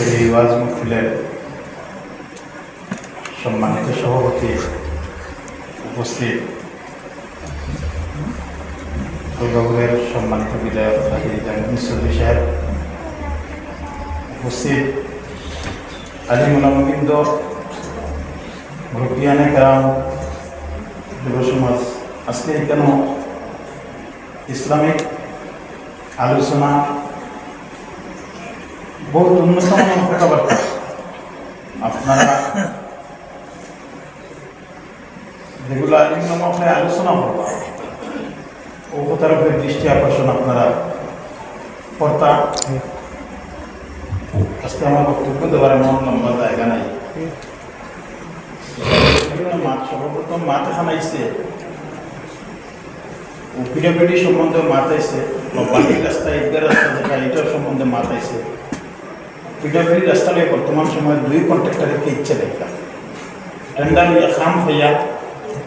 আজকের এই ওয়াজ সম্মানিত সভাপতি উপস্থিত। দুর্গাপুরের সম্মানিত বিধায়ক সাহেব উপস্থিত। আলী মোলামবিন্দ মুরব্বিয়ানে কারাম, যুব সমাজ, আজকে কেন ইসলামিক আলোচনা বহুত উন্নতম কথাবার্তা। আপনারা যেগুলো নিম্নমুখে আলোচনা করবা। ও দৃষ্টি আকর্ষণ আপনারা কর্তা। আজকে আমার বক্তব্য দেওয়ার এমন লম্বা জায়গা নাই। সর্বপ্রথম আইসে ও পিডাব্লিউডি সম্বন্ধে আইসে বা বাকি রাস্তা ঈদগাহ রাস্তা যেটা এটার সম্বন্ধে মাঠ রাস্তালে বর্তমান সময়ে দুই কন্ট্রাক্টরের কে ইচ্ছে দেখা টেন্ডার হইয়া খাম হইয়া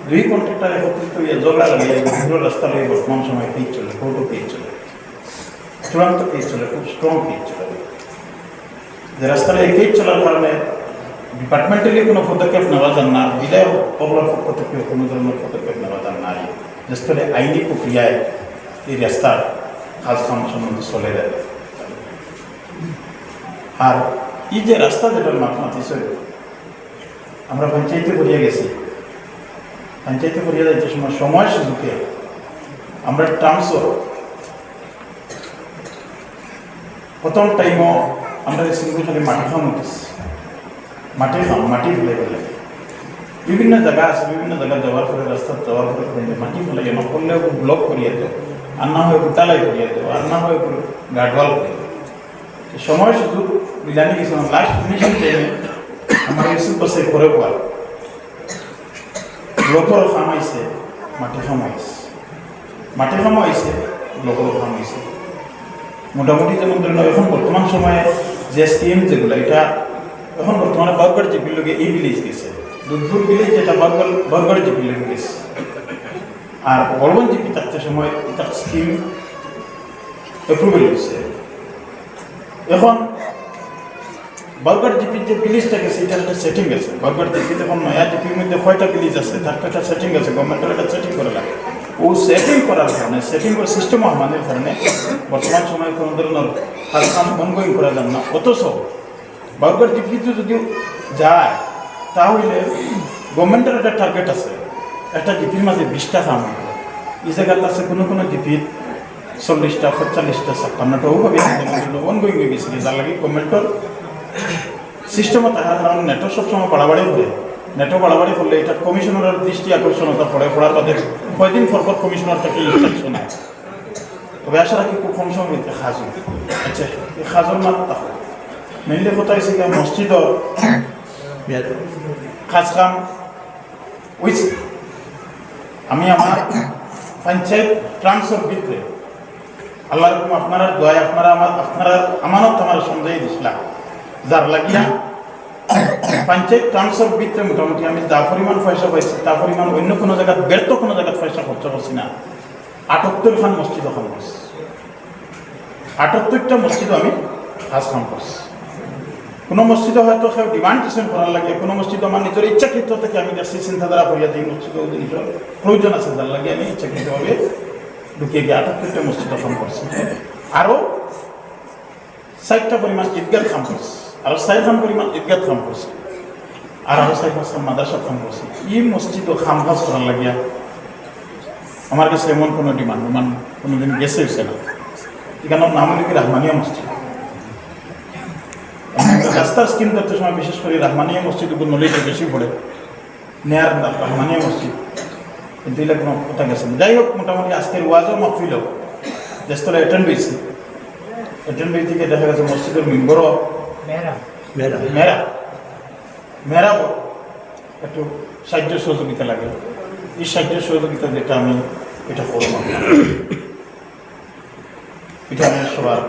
দুই কন্ট্রাক্টর একত্রিত হইয়া ঝগড়া লাগিয়ে বিভিন্ন রাস্তা লইয়া বর্তমান সময়ে পেজ চলে? কোর্টও পেজ চলে? চূড়ান্ত পেজ চলে? খুব স্ট্রং পেজ চলে? যে রাস্তাটা পেজ চলার কারণে ডিপার্টমেন্টালি কোনো পদক্ষেপ নেওয়া যান না বিদায় অবলার পক্ষ কোনো ধরনের পদক্ষেপ নেওয়া যান না। যে স্থলে আইনি প্রক্রিয়ায় এই রাস্তার কাজ কাম সম্বন্ধে চলে যায় আর এই যে রাস্তা যেটা মাঠ মাতিছে আমরা পঞ্চায়েতে করিয়া গেছি। পঞ্চায়েতে করিয়া যাইতে সময় সময় সুযোগে আমরা ট্রান্সফার প্রথম টাইমও আমরা সিঙ্গুল খালি মাটি খাম উঠিস মাটি খাম মাটি ফেলে ফেলে বিভিন্ন জায়গা আছে, বিভিন্ন জায়গা যাওয়ার পরে, রাস্তা যাওয়ার পরে মাটি ফেলে না করলেও ব্লক করিয়ে দেও আর না হয় উতালাই করিয়ে দেও আর না হয় গাডওয়াল করিয়ে সময় সুযোগ মিলানি গেছিলাম লাস্ট ফিনিশিং টাইমে আমার ইউসুফ বসে করে পর ব্লকর খাম আইছে মাটি খাম আইছে মাটি খাম আইছে ব্লকর খাম আইছে মোটামুটি যেমন ধরে নাও এখন বর্তমান সময়ে যে স্কিম যেগুলো এটা এখন বর্তমানে বরগড় জিপির লোকে এই ভিলেজ গেছে দুধপুর ভিলেজ যেটা বরগড় বরগড় জিপির লোকে গেছে আর বলবন জিপি থাকতে সময় এটা স্কিম অ্যাপ্রুভেল হয়েছে এখন বরগড় জিপির যে ভিলেজটা গেছে এটার একটা সেটিং আছে। বরগড় জিপি যখন নয়া জিপির মধ্যে কয়টা ভিলেজ আছে, তার একটা সেটিং আছে গভর্নমেন্টের একটা সেটিং করে লাগে। ও সেটিং করার কারণে সেটিং করে সিস্টেম আমাদের কারণে বর্তমান সময়ে কোনো ধরনের কাজ কাম অনগোয়িং করা যাবে না। অথচ বরগড় জিপিতে যদি যায়, তাহলে গভর্নমেন্টের একটা টার্গেট আছে। একটা জিপির মাঝে বিশটা কাম এই জায়গাতে আছে কোনো কোনো জিপির চল্লিশটা, পঁয়তাল্লিশটা, ছাপ্পান্নটা ওভাবে অনগোয়িং হয়ে গেছিল যার লাগে গভর্নমেন্টের সিস্টেমও থাকার কারণে নেটও সবসময় বাড়াবাড়ি করে নেটও বাড়াবাড়ি করলে এটা কমিশনারের দৃষ্টি আকর্ষণতা পড়ে পড়ার বাদে কয়দিন পর পর কমিশনার থেকে ইনস্ট্রাকশন হয়। তবে আশা রাখি খুব কম সময় খাজু আচ্ছা এই খাজুর মাত তাহলে মেনলি কথা হয়েছে মসজিদর খাজ কাম হয়েছে আমি আমার পঞ্চায়েত ট্রান্সফার ভিতরে আল্লাহ রকম আপনারা দয় আপনারা আমার আপনারা আমানত আমার সন্দেহ দিছিলাম যার লাগিয়া পঞ্চায়েত ট্রান্সফার ভিতরে মোটামুটি আমি যা পরিমাণ পয়সা পাইছি, তা পরিমাণ অন্য কোনো জায়গায় ব্যর্থ কোনো জায়গায় পয়সা খরচ করছি না। আটাত্তর খান মসজিদ ওখান করছি। আটাত্তরটা মসজিদ আমি কাজ কাম করছি। কোনো মসজিদে হয়তো কেউ ডিমান্ড টিউশন করার লাগে, কোনো মসজিদ আমার নিজের ইচ্ছাকৃত থেকে আমি দেখছি চিন্তাধারা করিয়া দিই মসজিদ জিনিসের প্রয়োজন আছে, যার লাগে আমি ইচ্ছাকৃতভাবে ঢুকিয়ে গিয়ে আটাত্তরটা মসজিদ ওখান করছি। আরও ষাটটা পরিমাণ ঈদগাহ খাম করছি। আরও খান পরিমাণ ঈদগাহ খাম করছি। আর আরও ষাট পাঁচটা মাদ্রাসা খাম করছি। ই মসজিদ ও খাম খাস করার লাগিয়া আমার কাছে এমন কোনো ডিমান্ড ডিমান্ড কোনোদিন গেছে হয়েছে না। এখানে নাম হলো কি রাহমানিয়া মসজিদ। রাস্তার স্কিম করতে সময় বিশেষ করে রাহমানিয়া মসজিদ উপর নলেজটা বেশি পড়ে। নেয়ার রাহমানিয়া মসজিদ। কিন্তু এগুলো কোনো কথা গেছে না। যাই হোক মোটামুটি আজকের ওয়াজও মাহফিল স্থলে অ্যাটেন্ড হয়েছি। অ্যাটেন্ড হয়ে থেকে দেখা গেছে মসজিদের মেম্বরও। মেরা মেরা একটু সাহায্য সহযোগিতা লাগে। এই সাহায্য সহযোগিতা যেটা আমি এটা করব। এটা আমি সবার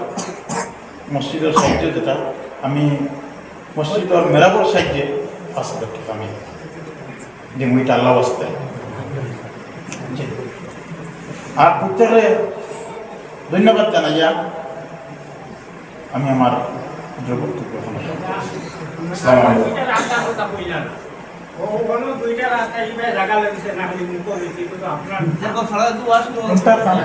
মসজিদের সাহায্য যেটা আমি মসজিদের মেরাবর সাহায্যে হাজার আমি যে মুইটা আল্লাহ আসতে আর প্রত্যেকে ধন্যবাদ জানাইয়া আমি আমার বক্তব্য এখন আপনার